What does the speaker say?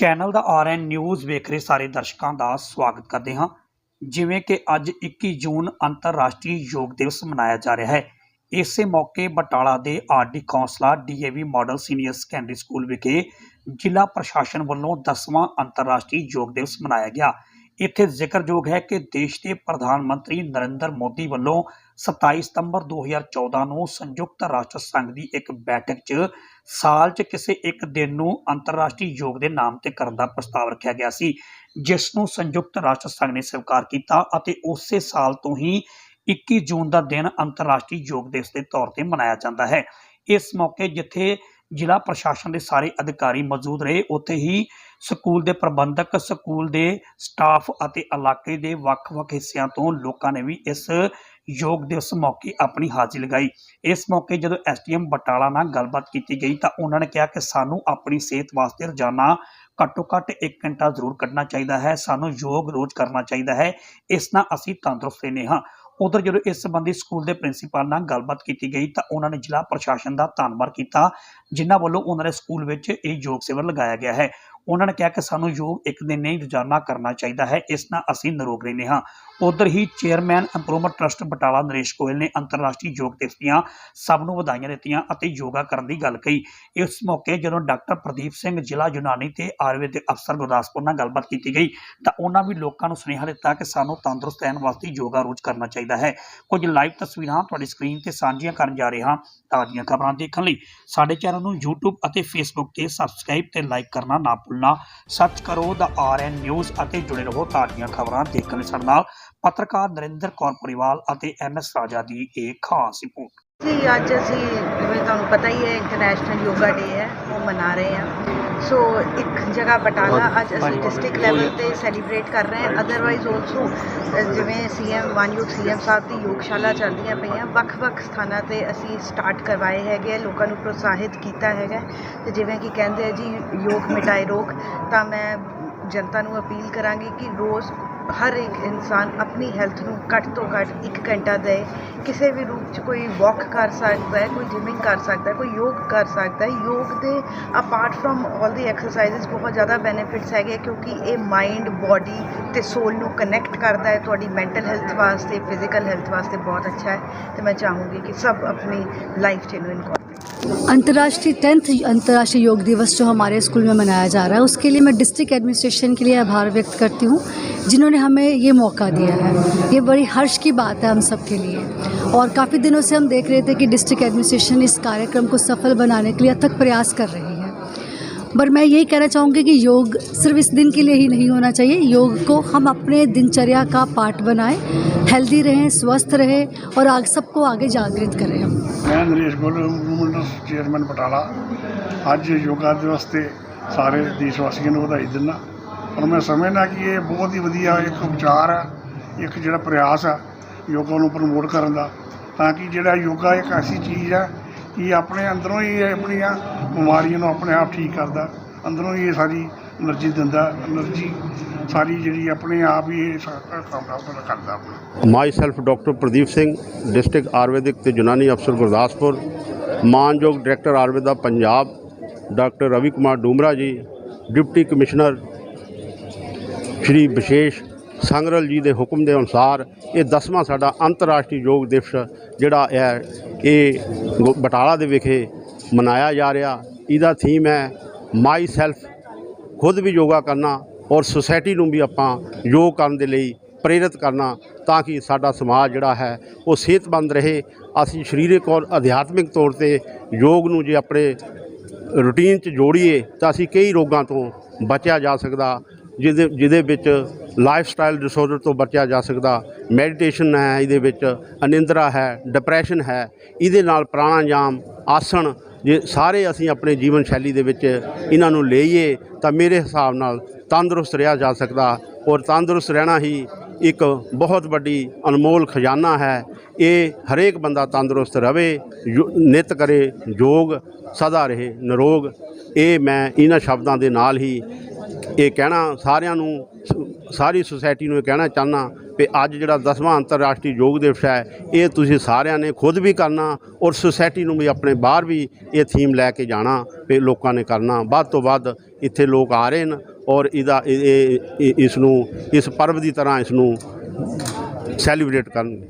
Channel ਦਾ RN news ਵੇਖ ਰਹੇ ਸਾਰੇ ਦਰਸ਼ਕਾਂ ਦਾ ਸਵਾਗਤ ਕਰਦੇ ਹਾਂ। ਜਿਵੇਂ ਕਿ ਅੱਜ 21 ਜੂਨ ਅੰਤਰਰਾਸ਼ਟਰੀ ਯੋਗ ਦਿਵਸ ਮਨਾਇਆ ਜਾ ਰਿਹਾ ਹੈ। ਇਸੇ ਮੌਕੇ ਬਟਾਲਾ ਦੇ R D Kaunsla DAV model senior secondary school ਵਿਖੇ ਜ਼ਿਲ੍ਹਾ ਪ੍ਰਸ਼ਾਸਨ ਵੱਲੋਂ 10ਵਾਂ ਅੰਤਰਰਾਸ਼ਟਰੀ ਯੋਗ ਦਿਵਸ ਮਨਾਇਆ ਗਿਆ। ਇੱਥੇ ਜ਼ਿਕਰਯੋਗ ਹੈ ਕਿ ਦੇਸ਼ ਦੇ ਪ੍ਰਧਾਨ ਮੰਤਰੀ ਨਰਿੰਦਰ ਮੋਦੀ ਵੱਲੋਂ 27 ਸਤੰਬਰ 2014 ਨੂੰ ਸੰਯੁਕਤ ਰਾਸ਼ਟਰ ਸੰਘ ਦੀ ਇੱਕ ਬੈਠਕ 'ਚ ਸਾਲ 'ਚ ਕਿਸੇ ਇੱਕ ਦਿਨ ਨੂੰ ਅੰਤਰਰਾਸ਼ਟਰੀ ਯੋਗ ਦੇ ਨਾਮ ਤੇ ਕਰਨ ਦਾ ਪ੍ਰਸਤਾਵ ਰੱਖਿਆ ਗਿਆ ਸੀ, ਜਿਸ ਨੂੰ ਸੰਯੁਕਤ ਰਾਸ਼ਟਰ ਸੰਘ ਨੇ ਸਵੀਕਾਰ ਕੀਤਾ ਅਤੇ ਉਸੇ ਸਾਲ ਤੋਂ ਹੀ 21 ਜੂਨ ਦਾ ਦਿਨ ਅੰਤਰਰਾਸ਼ਟਰੀ ਯੋਗ ਦਿਵਸ ਦੇ ਤੌਰ ਤੇ ਮਨਾਇਆ ਜਾਂਦਾ ਹੈ। ਇਸ ਮੌਕੇ ਜਿੱਥੇ ਜ਼ਿਲ੍ਹਾ ਪ੍ਰਸ਼ਾਸਨ ਦੇ ਸਾਰੇ ਅਧਿਕਾਰੀ ਮੌਜੂਦ ਰਹੇ। ਉੱਥੇ ਹੀ ਸਕੂਲ ਦੇ ਪ੍ਰਬੰਧਕ, ਸਕੂਲ ਦੇ ਸਟਾਫ ਅਤੇ ਇਲਾਕੇ ਦੇ ਵੱਖ-ਵੱਖ ਹਿੱਸਿਆਂ ਤੋਂ ਲੋਕਾਂ ਨੇ ਵੀ ਇਸ ਯੋਗ ਦਿਵਸ ਮੌਕੇ ਆਪਣੀ ਹਾਜ਼ਰੀ ਲਗਾਈ। ਇਸ ਮੌਕੇ ਜਦੋਂ ਐਸਟੀਐਮ ਬਟਾਲਾ ਨਾਲ ਗੱਲਬਾਤ ਕੀਤੀ ਗਈ ਤਾਂ ਉਹਨਾਂ ਨੇ ਕਿਹਾ ਕਿ ਸਾਨੂੰ ਆਪਣੀ ਸਿਹਤ ਵਾਸਤੇ ਰੋਜ਼ਾਨਾ ਘੱਟੋ ਘੱਟ 1 ਘੰਟਾ ਜ਼ਰੂਰ ਕੱਢਣਾ ਚਾਹੀਦਾ ਹੈ। ਸਾਨੂੰ ਯੋਗ ਰੋਜ਼ ਕਰਨਾ ਚਾਹੀਦਾ ਹੈ। ਇਸ ਨਾਲ ਅਸੀਂ ਤੰਦਰੁਸਤ ਰਹਿੰਦੇ ਹਾਂ। ਉਧਰ ਜਦੋਂ ਇਸ ਸੰਬੰਧੀ ਸਕੂਲ ਦੇ ਪ੍ਰਿੰਸੀਪਲ ਨਾਲ ਗੱਲਬਾਤ ਕੀਤੀ ਗਈ ਤਾਂ ਉਹਨਾਂ ਨੇ ਜ਼ਿਲ੍ਹਾ ਪ੍ਰਸ਼ਾਸਨ ਦਾ ਧੰਨਵਾਦ ਕੀਤਾ, ਜਿਨ੍ਹਾਂ ਵੱਲੋਂ ਉਹਨਾਂ ਦੇ ਸਕੂਲ ਵਿੱਚ ਇਹ ਯੋਗ ਸਿਵਰ ਲਗਾਇਆ ਗਿਆ ਹੈ। ਉਹਨਾਂ ਨੇ ਕਿਹਾ ਕਿ ਸਾਨੂੰ ਯੋਗ ਇੱਕ ਦਿਨ ਨਹੀਂ ਰੋਜ਼ਾਨਾ ਕਰਨਾ ਚਾਹੀਦਾ ਹੈ, ਇਸ ਨਾਲ ਅਸੀਂ ਨਿਰੋਗ ਰਹਿੰਦੇ ਹਾਂ। ਉਧਰ ਹੀ chairman improvement trust Batala Naresh Goel ਨੇ ਅੰਤਰਰਾਸ਼ਟਰੀ ਯੋਗ ਦਿਵਸ ਦੀਆਂ ਸਭ ਨੂੰ ਵਧਾਈਆਂ ਦਿੱਤੀਆਂ ਅਤੇ ਯੋਗਾ ਕਰਨ ਦੀ ਗੱਲ ਕਹੀ। ਇਸ ਮੌਕੇ ਜਦੋਂ ਡਾਕਟਰ ਪ੍ਰਦੀਪ ਸਿੰਘ ਜ਼ਿਲ੍ਹਾ ਯੂਨਾਨੀ ਤੇ ਆਯੁਰਵੈਦਿਕ ਅਫਸਰ ਗੁਰਦਾਸਪੁਰ ਨਾਲ ਗੱਲਬਾਤ ਕੀਤੀ ਗਈ, ਤਾਂ ਉਹਨਾਂ ਵੀ ਲੋਕਾਂ ਨੂੰ ਸੁਨੇਹਾ ਦਿੱਤਾ ਕਿ ਸਾਨੂੰ ਤੰਦਰੁਸਤ ਰਹਿਣ ਵਾਸਤੇ ਯੋਗਾ ਰੋਜ਼ ਕਰਨਾ ਚਾਹੀਦਾ ਹੈ। ਕੁਝ ਲਾਈਵ ਤਸਵੀਰਾਂ ਤੁਹਾਡੀ ਸਕਰੀਨ ਤੇ ਸਾਂਝੀਆਂ ਕਰਨ ਜਾ ਰਹੇ ਹਾਂ ਤਾਜ਼ੀਆਂ ਖਬਰਾਂ ਦੇਖਣ ਲਈ। ਸਾਡੇ ਚੈਨਲ ਨੂੰ YouTube ਅਤੇ Facebook ਤੇ ਸਬਸਕ੍ਰਾਈਬ ਤੇ ਲਾਈਕ ਕਰਨਾ ਨਾ ਭੁੱਲਣਾ ਸਰਚ ਕਰੋ, ਦਾ ਆਰਐਨ ਨਿਊਜ਼ ਅਤੇ ਜੁੜੇ ਰਹੋ ਤਾਜ਼ੀਆਂ ਖਬਰਾਂ ਦੇਖਣ ਲਈ ਸਾਡੇ ਨਾਲ ਪੱਤਰਕਾਰ ਨਰਿੰਦਰ ਕੌਰ ਪਰਿਵਾਲ ਅਤੇ ਐਮਐਸ ਰਾਜਾ ਦੀ ਇਹ ਖਾਸ ਰਿਪੋਰਟ। ਜੀ, ਅੱਜ ਅਸੀਂ, ਜਿਵੇਂ ਤੁਹਾਨੂੰ ਪਤਾ ਹੀ ਹੈ ਇੰਟਰਨੈਸ਼ਨਲ ਯੋਗਾ ਡੇ ਹੈ, ਉਹ ਮਨਾ ਰਹੇ ਹਾਂ। ਸੋ ਇੱਕ ਜਗ੍ਹਾ ਬਟਾਲਾ ਅੱਜ ਅਸੀਂ ਡਿਸਟ੍ਰਿਕਟ ਲੈਵਲ ਤੇ ਸੈਲੀਬ੍ਰੇਟ ਕਰ ਰਹੇ ਹਾਂ। ਅਦਰਵਾਈਜ਼ ਆਲਸੋ ਜਿਵੇਂ ਸੀਐਮ ਮਾਨਯੋਗ ਸੀਐਮ ਸਾਹਿਬ ਦੀ ਯੋਗਸ਼ਾਲਾ ਚੱਲਦੀਆਂ ਪਈਆਂ। ਵੱਖ-ਵੱਖ ਸਥਾਨਾਂ ਤੇ ਅਸੀਂ ਸਟਾਰਟ ਕਰਵਾਏ ਹੈਗੇ ਲੋਕਾਂ ਨੂੰ ਪ੍ਰੋਤਸਾਹਿਤ ਕੀਤਾ ਹੈਗਾ ਤੇ ਜਿਵੇਂ ਕਿ ਕਹਿੰਦੇ ਆ ਜੀ ਯੋਗ ਮਿਟਾਏ ਰੋਗ ਤਾਂ ਮੈਂ ਜਨਤਾ ਨੂੰ ਅਪੀਲ ਕਰਾਂਗੀ ਕਿ ਰੋਜ਼ ਹਰ ਇੱਕ ਇਨਸਾਨ ਆਪਣੀ ਹੈਲਥ ਨੂੰ ਘੱਟ ਤੋਂ ਘੱਟ ਇੱਕ ਘੰਟਾ ਦੇ। ਕਿਸੇ ਵੀ ਰੂਪ 'ਚ ਕੋਈ ਵੋਕ ਕਰ ਸਕਦਾ ਕੋਈ ਜਿਮਿੰਗ ਕਰ ਸਕਦਾ ਕੋਈ ਯੋਗ ਕਰ ਸਕਦਾ ਯੋਗ ਦੇ apart from all the exercises ਬਹੁਤ ਜ਼ਿਆਦਾ ਬੈਨੀਫਿਟਸ ਹੈਗੇ ਕਿਉਂਕਿ ਇਹ ਮਾਇੰਡ ਬੋਡੀ ਅਤੇ ਸੋਲ ਨੂੰ ਕਨੈਕਟ ਕਰਦਾ ਹੈ। ਤੁਹਾਡੀ ਮੈਂਟਲ ਹੈਲਥ ਵਾਸਤੇ ਫਿਜ਼ੀਕਲ ਹੈਲਥ ਵਾਸਤੇ ਬਹੁਤ ਅੱਛਾ ਹੈ। ਅਤੇ ਮੈਂ ਚਾਹੂੰਗੀ ਕਿ ਸਭ ਆਪਣੀ ਲਾਈਫ 'ਚ ਇਹਨੂੰ ਇਨਕੋਰ अंतर्राष्ट्रीय, टेंथ अंतर्राष्ट्रीय योग दिवस जो हमारे स्कूल में मनाया जा रहा है, उसके लिए मैं डिस्ट्रिक्ट एडमिनिस्ट्रेशन के लिए आभार व्यक्त करती हूँ, जिन्होंने हमें ये मौका दिया है। ये बड़ी हर्ष की बात है हम सब के लिए। और काफ़ी दिनों से हम देख रहे थे कि डिस्ट्रिक्ट एडमिनिस्ट्रेशन इस कार्यक्रम को सफल बनाने के लिए अथक प्रयास कर रहे है। पर मैं यही कहना चाहूँगी कि योग सिर्फ इस दिन के लिए ही नहीं होना चाहिए योग को हम अपने दिनचर्या का पार्ट बनाएं हेल्दी रहें स्वस्थ रहें और आग सबको आगे जागृत करें हम ਮੈਂ ਨਰੇਸ਼ ਗੋਲ ਮੂਵਮੈਂਟ ਚੇਅਰਮੈਨ ਬਟਾਲਾ ਅੱਜ ਯੋਗਾ ਦਿਵਸ ਤੇ ਸਾਰੇ ਦੇਸ਼ ਵਾਸੀਆਂ ਨੂੰ ਵਧਾਈ ਦਿੰਦਾ ਔਰ ਮੈਂ ਸਮਝਦਾ ਕਿ ਇਹ ਬਹੁਤ ਹੀ ਵਧੀਆ ਇੱਕ ਵਿਚਾਰ ਹੈ ਇੱਕ ਜਿਹੜਾ ਪ੍ਰਯਾਸ ਹੈ ਯੋਗਾ ਨੂੰ ਪ੍ਰਮੋਟ ਕਰਨ ਦਾ ਤਾਂ ਕਿ ਜਿਹੜਾ ਯੋਗਾ ਇੱਕ ਐਸੀ ਚੀਜ਼ ਹੈ ਇਹ ਆਪਣੇ ਅੰਦਰੋਂ ਹੀ ਇਹ ਆਪਣੀਆਂ ਬਿਮਾਰੀਆਂ ਨੂੰ ਆਪਣੇ ਆਪ ਠੀਕ ਕਰਦਾ, ਅੰਦਰੋਂ ਹੀ ਇਹ ਸਾਰੀ એનર્ਜੀ ਦਿੰਦਾ, એનર્ਜੀ ਸਾਰੀ ਜਿਹੜੀ ਆਪਣੇ ਆਪ ਹੀ ਇਹ ਸਾ- ਕੰਮ ਆਪਣਾ ਕਰਦਾ myself doctor Pradeep Singh district Ayurvedic ਤੇ ਯੂਨਾਨੀ ਅਫਸਰ ਗੁਰਦਾਸਪੁਰ ਮਾਨਯੋਗ director Ayurveda Punjab doctor Ravi Kumar Dumra ji deputy commissioner ਸ਼੍ਰੀ ਵਿਸ਼ੇਸ਼ ਸੰਗਰਲ ਜੀ ਦੇ ਹੁਕਮ ਦੇ ਅਨੁਸਾਰ ਇਹ 10ਵਾਂ ਸਾਡਾ ਅੰਤਰਰਾਸ਼ਟਰੀ ਯੋਗ ਦਿਵਸ ਜਿਹੜਾ ਹੈ, ਇਹ ਗੁ- ਬਟਾਲਾ ਦੇ ਵਿਖੇ ਮਨਾਇਆ ਜਾ ਰਿਹਾ। ਇਹਦਾ ਥੀਮ ਹੈ ਮਾਈ ਸੈਲਫ ਖੁਦ ਵੀ ਯੋਗਾ ਕਰਨਾ ਔਰ ਸੁਸਾਇਟੀ ਨੂੰ ਵੀ ਆਪਾਂ ਯੋਗ ਕਰਨ ਦੇ ਲਈ ਪ੍ਰੇਰਿਤ ਕਰਨਾ ਤਾਂ ਕਿ ਸਾਡਾ ਸਮਾਜ ਜਿਹੜਾ ਹੈ, ਉਹ ਸਿਹਤਮੰਦ ਰਹੇ। ਅਸੀਂ ਸਰੀਰਕ ਔਰ ਅਧਿਆਤਮਿਕ ਤੌਰ ਤੇ ਯੋਗ ਨੂੰ ਜੇ ਆਪਣੇ ਰੂਟੀਨ 'ਚ ਜੋੜੀਏ ਤਾਂ ਅਸੀਂ ਕਈ ਰੋਗਾਂ ਤੋਂ ਬਚਿਆ ਜਾ ਸਕਦਾ ਜਿਹਦੇ ਜਿਹਦੇ ਵਿੱਚ ਲਾਈਫ ਸਟਾਈਲ ਡਿਸਆਰਡਰ ਤੋਂ ਬਚਿਆ ਜਾ ਸਕਦਾ ਮੈਡੀਟੇਸ਼ਨ ਹੈ ਇਹਦੇ ਵਿੱਚ, ਅਨਿੰਦਰਾ ਹੈ ਡਿਪਰੈਸ਼ਨ ਹੈ, ਇਹਦੇ ਨਾਲ ਪ੍ਰਾਣਾਯਾਮ, ਆਸਣ, ਜੇ ਸਾਰੇ ਅਸੀਂ ਆਪਣੇ ਜੀਵਨ ਸ਼ੈਲੀ ਦੇ ਵਿੱਚ ਇਹਨਾਂ ਨੂੰ ਲਈਏ, ਤਾਂ ਮੇਰੇ ਹਿਸਾਬ ਨਾਲ ਤੰਦਰੁਸਤ ਰਿਹਾ ਜਾ ਸਕਦਾ ਔਰ ਤੰਦਰੁਸਤ ਰਹਿਣਾ ਹੀ ਇੱਕ ਬਹੁਤ ਵੱਡੀ ਅਨਮੋਲ ਖਜ਼ਾਨਾ ਹੈ। ਇਹ ਹਰੇਕ ਬੰਦਾ ਤੰਦਰੁਸਤ ਰਵੇ, ਯੋ- ਨਿਤ ਕਰੇ, ਯੋਗ, ਸਦਾ ਰਹੇ, ਨਿਰੋਗ। ਇਹ ਮੈਂ ਇਹਨਾਂ ਸ਼ਬਦਾਂ ਦੇ ਨਾਲ ਹੀ ਇਹ ਕਹਿਣਾ ਸਾਰਿਆਂ ਨੂੰ, ਸਾਰੀ ਸੁਸਾਇਟੀ ਨੂੰ ਇਹ ਕਹਿਣਾ ਚਾਹਨਾ ਵੀ ਅੱਜ ਜਿਹੜਾ 10ਵਾਂ ਅੰਤਰਰਾਸ਼ਟਰੀ ਯੋਗ ਦਿਵਸ ਹੈ, ਇਹ ਤੁਸੀਂ ਸਾਰਿਆਂ ਨੇ ਖੁਦ ਵੀ ਕਰਨਾ ਔਰ ਸੁਸਾਇਟੀ ਨੂੰ ਵੀ ਆਪਣੇ ਬਾਹਰ ਵੀ ਇਹ ਥੀਮ ਲੈ ਕੇ ਜਾਣਾ ਵੀ ਲੋਕਾਂ ਨੇ ਕਰਨਾ। ਵੱਧ ਤੋਂ ਵੱਧ ਇੱਥੇ ਲੋਕ ਆ ਰਹੇ ਨੇ ਔਰ ਇਹਦਾ ਇਹ- ਇਹ ਇਸ ਨੂੰ, ਇਸ ਪਰਵ ਦੀ ਤਰ੍ਹਾਂ ਇਸ ਨੂੰ ਸੈਲੀਬ੍ਰੇਟ ਕਰਨਗੇ।